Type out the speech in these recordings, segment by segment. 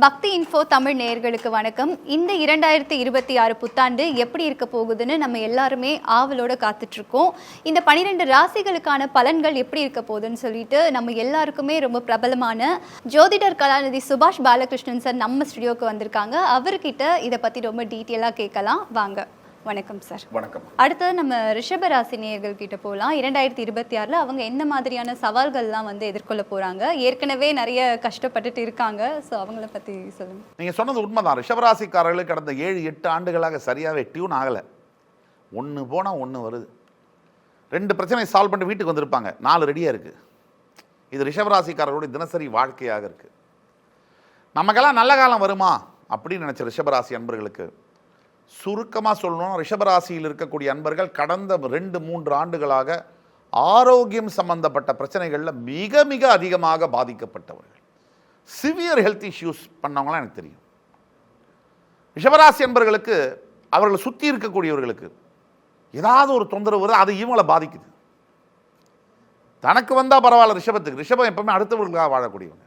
பக்தி இன்ஃபோ தமிழ் நேயர்களுக்கு வணக்கம். இந்த இரண்டாயிரத்தி இருபத்தி ஆறு புத்தாண்டு எப்படி இருக்க போகுதுன்னு நம்ம எல்லாருமே ஆவலோட காத்துட்டு இருக்கோம் இந்த பனிரெண்டு ராசிகளுக்கான பலன்கள் எப்படி இருக்க போகுதுன்னு சொல்லிட்டு நம்ம எல்லாருக்குமே ரொம்ப பிரபலமான ஜோதிடர் கலாநிதி சுபாஷ் பாலகிருஷ்ணன் சார் நம்ம ஸ்டுடியோக்கு வந்திருக்காங்க. அவர்கிட்ட இதை பற்றி ரொம்ப டீட்டெயிலாக கேட்கலாம். வாங்க. வணக்கம் சார் வணக்கம். அடுத்தது நம்ம ரிஷப ராசி நேயர்கள் கிட்ட போகலாம் இரண்டாயிரத்தி இருபத்தி ஆறில் அவங்க என்ன மாதிரியான சவால்கள்லாம் வந்து எதிர்கொள்ள போகிறாங்க ஏற்கனவே நிறைய கஷ்டப்பட்டுட்டு இருக்காங்க. ஸோ அவங்கள பற்றி சொல்லுங்கள் நீங்கள் சொன்னது உண்மைதான். ரிஷபராசிக்காரர்களுக்கு கடந்த ஏழு எட்டு ஆண்டுகளாக சரியாகவே டியூன் ஆகலை. ஒன்று போனால் ஒன்று வருது. ரெண்டு பிரச்சனை சால்வ் பண்ணி வீட்டுக்கு வந்திருப்பாங்க. நாலு ரெடியாக இருக்குது இது ரிஷபராசிக்காரர்களுடைய தினசரி வாழ்க்கையாக இருக்குது நமக்கெல்லாம் நல்ல காலம் வருமா? அப்படின்னு நினச்ச ரிஷபராசி அன்பர்களுக்கு சுருக்கமாக சொல்லணும் ரிஷபராசியில் இருக்கக்கூடிய அன்பர்கள் கடந்த ரெண்டு மூன்று ஆண்டுகளாக ஆரோக்கியம் சம்பந்தப்பட்ட பிரச்சனைகளில் மிக மிக அதிகமாக பாதிக்கப்பட்டவர்கள். சிவியர் ஹெல்த் இஷ்யூஸ் பண்ணவங்களாம் எனக்கு தெரியும். ரிஷபராசி என்பர்களுக்கு அவர்களை சுற்றி இருக்கக்கூடியவர்களுக்கு ஏதாவது ஒரு தொந்தரவு வருது அது இவங்களை பாதிக்குது. தனக்கு வந்தால் பரவாயில்ல ரிஷபத்துக்கு. ரிஷபம் எப்பவுமே அடுத்தவர்களுக்காக வாழக்கூடியவங்க.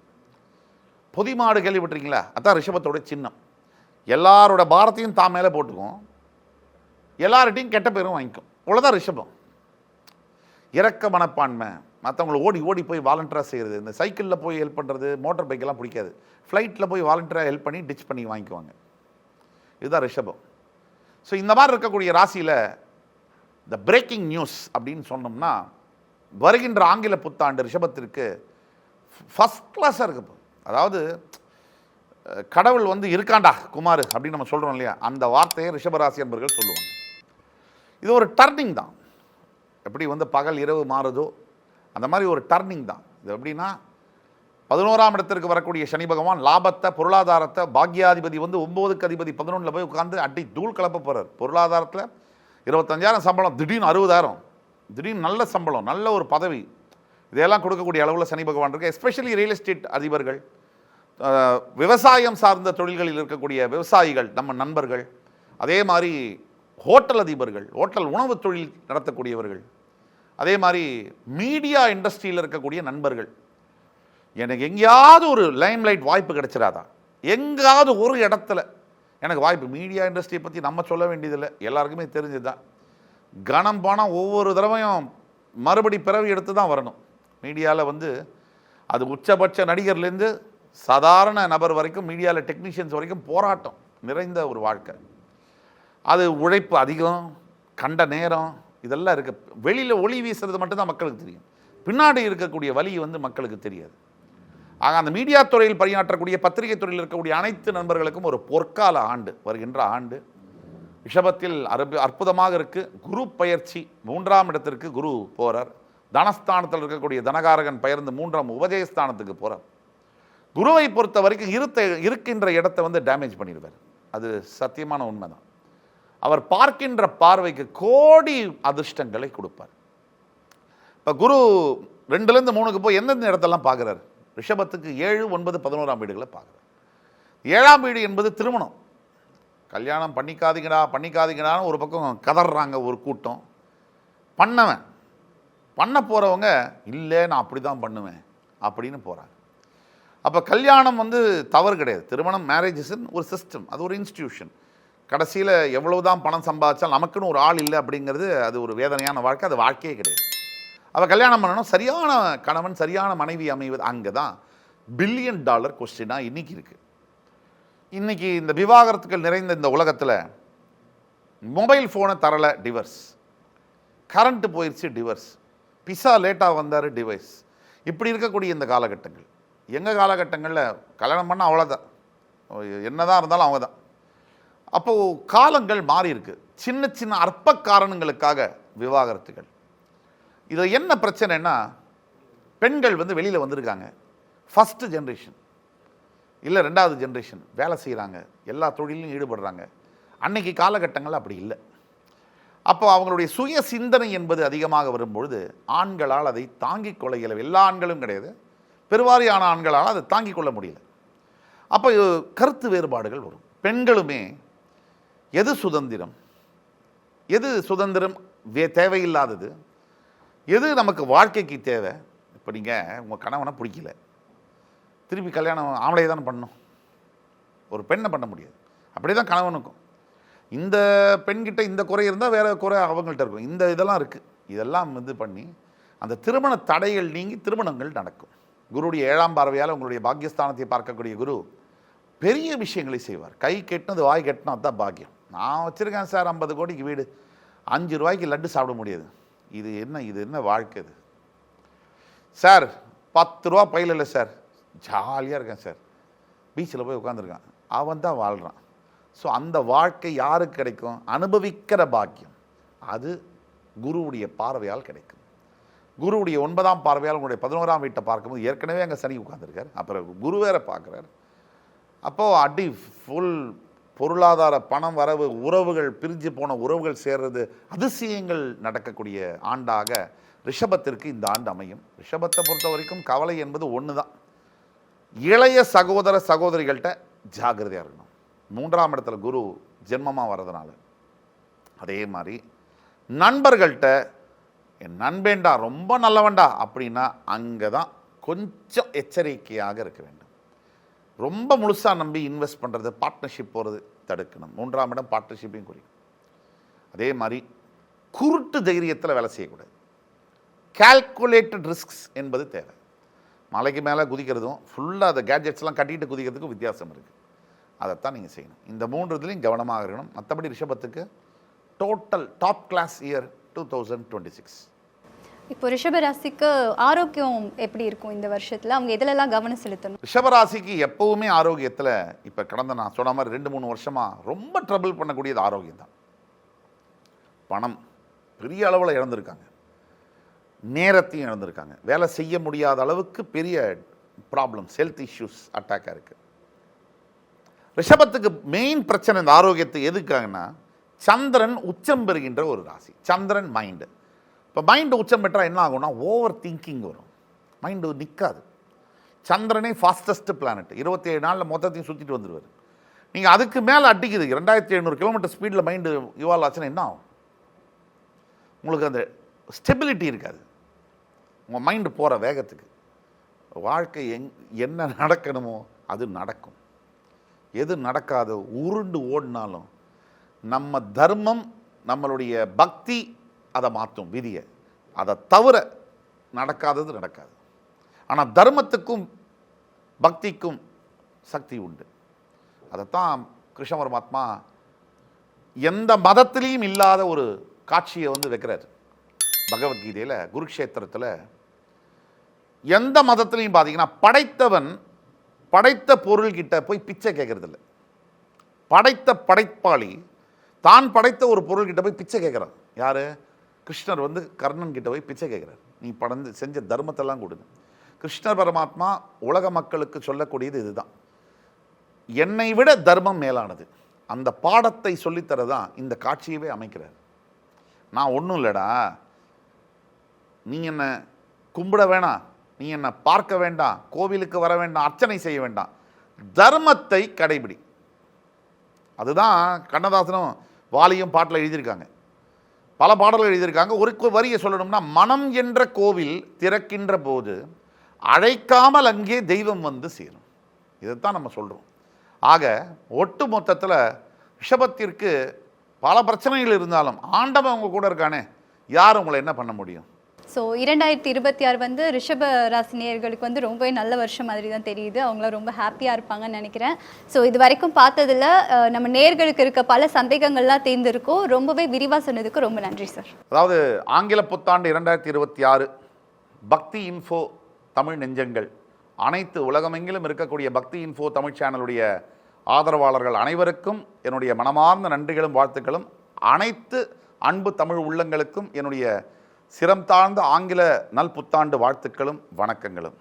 பொதி மாடு கேள்விப்பட்டிருக்கீங்களா? அதான் ரிஷபத்தோட சின்னம். எல்லாரோட பாரத்தையும் தான் மேலே போட்டுக்கும். எல்லார்கிட்டையும் கெட்ட பேரும் வாங்கிக்கும். இவ்வளோதான் ரிஷபம். இறக்க மனப்பான்மை. மற்றவங்களை ஓடி ஓடி போய் வாலண்டியராக செய்கிறது இந்த சைக்கிளில் போய் ஹெல்ப் பண்ணுறது மோட்டார் பைக்கெல்லாம் பிடிக்காது. ஃப்ளைட்டில் போய் வாலண்டியராக ஹெல்ப் பண்ணி டிச் பண்ணி வாங்கிக்குவாங்க. இதுதான் ரிஷபம். ஸோ இந்த மாதிரி இருக்கக்கூடிய ராசியில் த பிரேக்கிங் நியூஸ் அப்படின்னு சொன்னோம்னா வருகின்ற ஆங்கில புத்தாண்டு ரிஷபத்திற்கு ஃபஸ்ட் கிளாஸாக இருக்கு அதாவது கடவுள் வந்து இருக்காண்டா குமார் அப்படின்னு நம்ம சொல்கிறோம் இல்லையா? அந்த வார்த்தையை ரிஷபராசி என்பர்கள் சொல்லுவாங்க. இது ஒரு டர்னிங் தான். எப்படி வந்து பகல் இரவு மாறுதோ அந்த மாதிரி ஒரு டர்னிங் தான். இது எப்படின்னா பதினோராம் இடத்திற்கு வரக்கூடிய சனி பகவான் லாபத்தை பொருளாதாரத்தை பாக்யாதிபதி வந்து ஒம்போதுக்கு அதிபதி பதினொன்றில் போய் உட்காந்து அடி தூள் கலப்ப போகிறார் பொருளாதாரத்தில் இருபத்தஞ்சாயிரம் சம்பளம் திடீர்னு அறுபதாயிரம். திடீர்னு நல்ல சம்பளம் நல்ல ஒரு பதவி. இதையெல்லாம் கொடுக்கக்கூடிய அளவில் சனி பகவான் இருக்கு. எஸ்பெஷலி ரியல் எஸ்டேட் அதிபர்கள் விவசாயம் சார்ந்த தொழில்களில் இருக்கக்கூடிய விவசாயிகள் நம்ம நண்பர்கள் அதே மாதிரி ஹோட்டல் அதிபர்கள் ஹோட்டல் உணவு தொழில் நடத்தக்கூடியவர்கள் அதே மாதிரி மீடியா இண்டஸ்ட்ரியில் இருக்கக்கூடிய நண்பர்கள் எனக்கு எங்கேயாவது ஒரு லைம்லைட் வாய்ப்பு கிடைச்சிடாதா எங்காவது ஒரு இடத்துல. எனக்கு வாய்ப்பு மீடியா இண்டஸ்ட்ரியை பற்றி நம்ம சொல்ல வேண்டியதில்லை. எல்லாருக்குமே தெரிஞ்சுதான் கணம் பணம் ஒவ்வொரு தடவையும் மறுபடி பிறவி எடுத்து தான் வரணும். மீடியாவில் வந்து அது உச்சபட்ச நடிகர்லேருந்து சாதாரண நபர் வரைக்கும் மீடியாவில் டெக்னீஷியன்ஸ் வரைக்கும் போராட்டம் நிறைந்த ஒரு வாழ்க்கை. அது உழைப்பு அதிகம் கண்ட நேரம் இதெல்லாம் இருக்கு. வெளியில் ஒளி வீசுறது மட்டும்தான் மக்களுக்கு தெரியும். பின்னாடி இருக்கக்கூடிய வழி வந்து மக்களுக்கு தெரியாது. ஆக அந்த மீடியா துறையில் பணியாற்றக்கூடிய பத்திரிகை துறையில் இருக்கக்கூடிய அனைத்து நண்பர்களுக்கும் ஒரு பொற்கால ஆண்டு வருகின்ற ஆண்டு. ரிஷபத்தில் அற்பு அற்புதமாக இருக்குது குரு பயிற்சி மூன்றாம் இடத்திற்கு குரு போகிறார் தனஸ்தானத்தில் இருக்கக்கூடிய தனகாரகன் பயர்ந்து மூன்றாம் உபஜயஸ்தானத்துக்கு போகிறார் குருவை பொறுத்த வரைக்கும் இருத்த இருக்கின்ற இடத்த வந்து டேமேஜ் பண்ணிடுவார். அது சத்தியமான உண்மை தான் அவர் பார்க்கின்ற பார்வைக்கு கோடி அதிர்ஷ்டங்களை கொடுப்பார். இப்போ குரு ரெண்டுலேருந்து மூணுக்கு போய் எந்தெந்த இடத்தெல்லாம் பார்க்குறாரு? ரிஷபத்துக்கு ஏழு ஒன்பது பதினோராம் வீடுகளை பார்க்குறாரு. ஏழாம் வீடு என்பது திருமணம். கல்யாணம் பண்ணிக்காதீங்கடா பண்ணிக்காதீங்கடான்னு ஒரு பக்கம் கதறாங்க ஒரு கூட்டம். பண்ணவன். பண்ண போகிறவங்க இல்லை நான் அப்படி தான் பண்ணுவேன். அப்படின்னு போகிறாங்க அப்போ கல்யாணம் வந்து தவறு கிடையாது. திருமணம் மேரேஜ் ஒரு சிஸ்டம் அது ஒரு இன்ஸ்டிடியூஷன் கடைசியில் எவ்வளோ தான் பணம் சம்பாதிச்சால் நமக்குன்னு ஒரு ஆள் இல்லை அப்படிங்கிறது அது ஒரு வேதனையான வாழ்க்கை அது வாழ்க்கையே கிடையாது. அவள் கல்யாணம் பண்ணணும் சரியான கணவன் சரியான மனைவி அமைவது அங்கே தான் பில்லியன் டாலர் கொஸ்டினாக இன்றைக்கி இருக்குது இன்றைக்கி இந்த விவாகரத்துக்கள் நிறைந்த இந்த உலகத்தில் மொபைல் ஃபோனை தரலை டிவர்ஸ் கரண்ட்டு போயிடுச்சு டிவர்ஸ் பிஸா லேட்டாக வந்தார் டிவைஸ் இப்படி இருக்கக்கூடிய இந்த காலகட்டங்கள். எங்கள் காலகட்டங்களில் கல்யாணம் பண்ணால் அவ்வளோதான் என்னதான் இருந்தாலும் அவங்க தான் அப்போது காலங்கள் மாறி இருக்கு. சின்ன சின்ன அற்ப காரணங்களுக்காக விவாகரத்துகள். இது என்ன பிரச்சனைன்னா பெண்கள் வந்து வெளியில் வந்திருக்காங்க. ஃபஸ்ட்டு ஜென்ரேஷன் இல்லை ரெண்டாவது ஜென்ரேஷன் வேலை செய்கிறாங்க எல்லா தொழிலும் ஈடுபடுறாங்க. அன்னைக்கு காலகட்டங்கள் அப்படி இல்லை. அப்போ அவங்களுடைய சுய சிந்தனை என்பது அதிகமாக வரும்பொழுது ஆண்களால் அதை தாங்கிக் கொள்ள இயலவில்லை. எல்லா ஆண்களும் கிடையாது. பெருவாரியான ஆண்களால் அதை தாங்கிக் கொள்ள முடியல. அப்போ கருத்து வேறுபாடுகள் வரும். பெண்களுமே எது சுதந்திரம்? எது சுதந்திரம் வே தேவையில்லாதது? எது நமக்கு வாழ்க்கைக்கு தேவை? இப்போ நீங்கள் உங்கள் கணவனை பிடிக்கல. திருப்பி கல்யாணம் ஆம்பளையை தானே பண்ணணும். ஒரு பெண்ணை பண்ண முடியாது. அப்படியே தான் கணவனுக்கும். இந்த பெண்கிட்ட இந்த குறை இருந்தால் வேறு குறை அவங்கள்ட்ட இருக்கும். இந்த இதெல்லாம் இருக்குது இதெல்லாம் இது பண்ணி அந்த திருமண தடைகள் நீங்கி திருமணங்கள் நடக்கும். குருடைய ஏழாம் பார்வையால் உங்களுடைய பாக்கியஸ்தானத்தை பார்க்கக்கூடிய குரு பெரிய விஷயங்களை செய்வார். கை கெட்டினது வாய் கெட்டினா தான் பாக்கியம். நான் வச்சுருக்கேன் சார் ஐம்பது கோடிக்கு வீடு. அஞ்சு ரூபாய்க்கு லட்டு சாப்பிட முடியாது. இது என்ன இது என்ன வாழ்க்கை இது? சார் பத்து ரூபா பையில் இல்லை சார். ஜாலியாக இருக்கேன் சார். பீச்சில் போய் உட்காந்துருக்கான் அவன் தான் வாழ்கிறான் ஸோ அந்த வாழ்க்கை யாருக்கு கிடைக்கும்? அனுபவிக்கிற பாக்கியம். அது குருவுடைய பார்வையால் கிடைக்கும். குருவுடைய ஒன்பதாம் பார்வையால் உங்களுடைய பதினோராம் வீட்டை பார்க்கும்போது ஏற்கனவே அங்கே சனி உட்காந்துருக்கார் அப்புறம் குரு வேற பார்க்குறாரு. அப்போது அடி ஃபுல் பொருளாதார பணம் வரவு உறவுகள் பிரிஞ்சு போன உறவுகள் சேர்றது அதிசயங்கள் நடக்கக்கூடிய ஆண்டாக ரிஷபத்திற்கு இந்த ஆண்டு அமையும். ரிஷபத்தை பொறுத்த வரைக்கும் கவலை என்பது ஒன்று தான் இளைய சகோதர சகோதரிகள்கிட்ட ஜாக்கிரதையாக இருக்கணும். மூன்றாம் இடத்துல குரு ஜென்மமாக வர்றதுனால. அதே மாதிரி நண்பர்கள்ட்ட என் நண்பேண்டா ரொம்ப நல்லவன்டா அப்படின்னா அங்கே தான் கொஞ்சம் எச்சரிக்கையாக இருக்க வேண்டும். ரொம்ப முழுசாக நம்பி இன்வெஸ்ட் பண்ணுறது பார்ட்னர்ஷிப் போகிறது தடுக்கணும். மூன்றாம் இடம் பார்ட்னர்ஷிப்பையும் குறிக்கும். அதே மாதிரி குருட்டு தைரியத்தில் வேலை செய்யக்கூடாது. கால்குலேட்டட் ரிஸ்க்ஸ் என்பது தேவை. மலைக்கு மேலே குதிக்கிறதும் ஃபுல்லாக அந்த கேட்ஜெட்ஸ்லாம் கட்டிட்டு குதிக்கிறதுக்கும் வித்தியாசம் இருக்குது அதைத்தான் நீங்கள் செய்யணும். இந்த மூன்று இதுலையும் கவனமாக இருக்கணும். மற்றபடி ரிஷபத்துக்கு total top class year two thousand twenty six இப்போ ரிஷப ராசிக்கு ஆரோக்கியம் எப்படி இருக்கும் இந்த வருஷத்துல? அவங்க இதிலெல்லாம் கவனம் செலுத்தணும்? ரிஷபராசிக்கு எப்பவுமே ஆரோக்கியத்தில் இப்போ கடந்த நான் சொன்ன மாதிரி ரெண்டு மூணு வருஷமாக ரொம்ப ட்ரபிள் பண்ணக்கூடியது ஆரோக்கியம் தான். பணம் பெரிய அளவில் இழந்திருக்காங்க. நேரத்தையும் இழந்திருக்காங்க. வேலை செய்ய முடியாத அளவுக்கு பெரிய ப்ராப்ளம்ஸ் ஹெல்த் இஷ்யூஸ் அட்டாக்காக இருக்குது ரிஷபத்துக்கு மெயின் பிரச்சனை இந்த ஆரோக்கியத்தை எதுக்காகன்னா சந்திரன் உச்சம் பெறுகின்ற ஒரு ராசி. சந்திரன் மைண்டு இப்போ மைண்டு உச்சம் பெற்றால் என்ன ஆகும்னா ஓவர் திங்கிங் வரும் மைண்டு நிற்காது சந்திரனே ஃபாஸ்டஸ்ட் பிளானட் இருபத்தி ஏழு நாளில் மொத்தத்தையும் சுற்றிட்டு வந்துடுவார் நீங்கள் அதுக்கு மேலே அடிக்குது. ரெண்டாயிரத்தி எழுநூறு கிலோமீட்டர் ஸ்பீடில் மைண்டு இவால்வ் ஆச்சுன்னா என்ன ஆகும்? உங்களுக்கு அந்த ஸ்டெபிலிட்டி இருக்காது. உங்கள் மைண்டு போகிற வேகத்துக்கு. வாழ்க்கை எங் என்ன நடக்கணுமோ அது நடக்கும். எது நடக்காதோ உருண்டு ஓடினாலும் நம்ம தர்மம் நம்மளுடைய பக்தி அதை மாற்றும் விதியை. அதை தவிர நடக்காதது நடக்காது. ஆனால் தர்மத்துக்கும் பக்திக்கும் சக்தி உண்டு. அதைத்தான் கிருஷ்ண பரமாத்மா எந்த மதத்திலையும் இல்லாத ஒரு காட்சியை வந்து வைக்கிறார். பகவத்கீதையில் குருக்ஷேத்திரத்தில் எந்த மதத்திலையும் பார்த்தீங்கன்னா படைத்தவன் படைத்த பொருள்கிட்ட போய் பிச்சை கேட்கறதில்ல. படைத்த படைப்பாளி தான் படைத்த ஒரு பொருள்கிட்ட போய் பிச்சை கேட்குறான். யார்? கிருஷ்ணர் வந்து கர்ணன் கிட்ட போய் பிச்சை கேட்குறார் நீ படந்து செஞ்ச தர்மத்தெல்லாம் கொடுங்க. கிருஷ்ணர் பரமாத்மா உலக மக்களுக்கு சொல்லக்கூடியது இதுதான். என்னை விட தர்மம் மேலானது. அந்த பாடத்தை சொல்லித்தரதான் இந்த காட்சியவே அமைக்கிறார். நான் ஒன்றும் இல்லைடா. நீ என்னை கும்பிட வேணாம் நீ என்னை பார்க்க வேண்டாம் கோவிலுக்கு வர வேண்டாம் அர்ச்சனை செய்ய வேண்டாம் தர்மத்தை கடைபிடி. அதுதான் கண்ணதாசனும் வாலியும் பாட்டில் எழுதியிருக்காங்க. பல பாடல்கள் எழுதியிருக்காங்க. ஒரு வரியை சொல்லணும்னா மனம் என்ற கோவில் திறக்கின்ற போது அழைக்காமல் அங்கே தெய்வம் வந்து சேரும். இதைத்தான் நம்ம சொல்கிறோம் ஆக ஒட்டு மொத்தத்தில் ரிஷபத்திற்கு பல பிரச்சனைகள் இருந்தாலும் ஆண்டவன் அவங்க கூட இருக்கானே யார் உங்களை என்ன பண்ண முடியும்? ஸோ இரண்டாயிரத்தி இருபத்தி ஆறு வந்து ரிஷப ராசினியர்களுக்கு வந்து ரொம்பவே நல்ல வருஷம் மாதிரி தான் தெரியுது. அவங்கள ரொம்ப ஹாப்பியாக இருப்பாங்கன்னு நினைக்கிறேன். ஸோ இது வரைக்கும் பார்த்ததில் நம்ம நேர்களுக்கு இருக்க பல சந்தேகங்கள்லாம் தேர்ந்திருக்கோம். ரொம்பவே விரிவாக சொன்னதுக்கு ரொம்ப நன்றி சார் அதாவது ஆங்கில புத்தாண்டு இரண்டாயிரத்தி இருபத்தி ஆறு பக்தி இன்ஃபோ தமிழ் நெஞ்சங்கள். அனைத்து உலகமெங்கிலும் இருக்கக்கூடிய பக்தி இன்ஃபோ தமிழ் சேனலுடைய ஆதரவாளர்கள் அனைவருக்கும் என்னுடைய மனமார்ந்த நன்றிகளும் வாழ்த்துக்களும். அனைத்து அன்பு தமிழ் உள்ளங்களுக்கும் என்னுடைய சிரம் தாழ்ந்த ஆங்கில நல் புத்தாண்டு வாழ்த்துக்களும் வணக்கங்களும்.